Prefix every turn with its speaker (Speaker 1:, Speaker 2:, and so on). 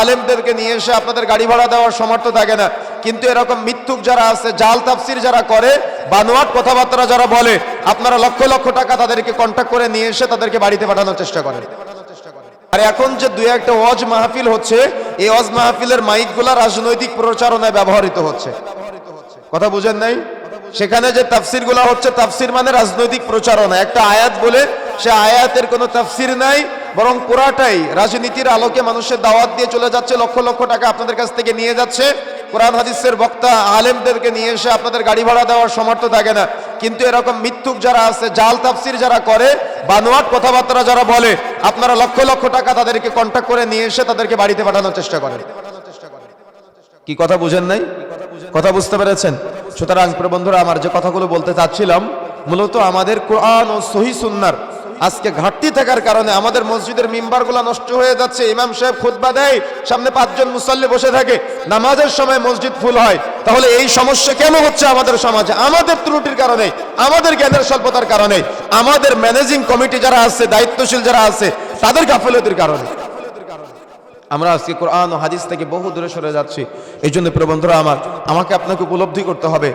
Speaker 1: আলেমদেরকে নিয়ে এসে আপনাদের গাড়ি ভাড়া দেওয়ার সমর্থ থাকে না। কিন্তু এরকম মিথ্যুক যারা আছে, জাল তাফসির যারা করে, বানোয়াট কথাবার্তা যারা বলে, আপনারা লক্ষ লক্ষ টাকা তাদেরকে কন্ট্যাক্ট করে নিয়ে এসে তাদেরকে বাড়িতে পাঠানোর চেষ্টা করেন। আর এখন যে দুই একটা ওয়াজ মাহফিল হচ্ছে, এই ওয়াজ মাহফিলের মাইকগুলা রাজনৈতিক প্রচারণায় ব্যবহৃত হচ্ছে। কথা বুঝেন নাই? সেখানে যে তাফসির হচ্ছে, তাফসির মানে রাজনৈতিক প্রচারণা। একটা আয়াত বলে, সে আয়াতের কোনো তাফসির নাই বরং পুরাটাই রাজনীতির আলোকে মানুষের দাওয়াত দিয়ে চলে যাচ্ছে, লক্ষ লক্ষ টাকা আপনাদের কাছ থেকে নিয়ে যাচ্ছে। কোরআন হাদিসের বক্তা আলেমদেরকে নিয়ে এসে আপনাদের গাড়ি ভাড়া দেওয়ার সমর্থ থাকে না। কিন্তু এরকম মিথ্যুক যারা আছে, জাল তাফসির যারা করে, বানোয়াট কথাবার্তা যারা বলে, আপনারা লক্ষ লক্ষ টাকা তাদেরকে কন্ট্যাক্ট করে নিয়ে এসে তাদেরকে বাড়িতে পাঠানোর চেষ্টা করেন। কি কথা বুঝেন নাই? কথা বুঝতে পেরেছেন? সুতরাং বন্ধুরা, আমার যে কথাগুলো বলতে চাচ্ছিলাম, মূলত আমাদের কোরআন ও সহি সুন্নার আজকে ঘাটতি থাকার কারণে আমাদের মসজিদের মিম্বারগুলো নষ্ট হয়ে যাচ্ছে। ইমাম সাহেব খুতবা দেয়, সামনে পাঁচজন মুসল্লি বসে থাকে। নামাজের সময় মসজিদ ফুল হয়। তাহলে এই সমস্যা কেন হচ্ছে আমাদের সমাজে? আমাদের ত্রুটির কারণে, আমাদের জ্ঞানের স্বল্পতার কারণে, আমাদের ম্যানেজিং কমিটি যারা আছে, দায়িত্বশীল যারা আছে, তাদের গাফলতির কারণে। আমরা আজকে কোরআন ও হাদিস থেকে বহু দূরে সরে যাচ্ছি। এই জন্য প্রবন্ধরা আমার, আমাকে আপনাকে উপলব্ধি করতে হবে।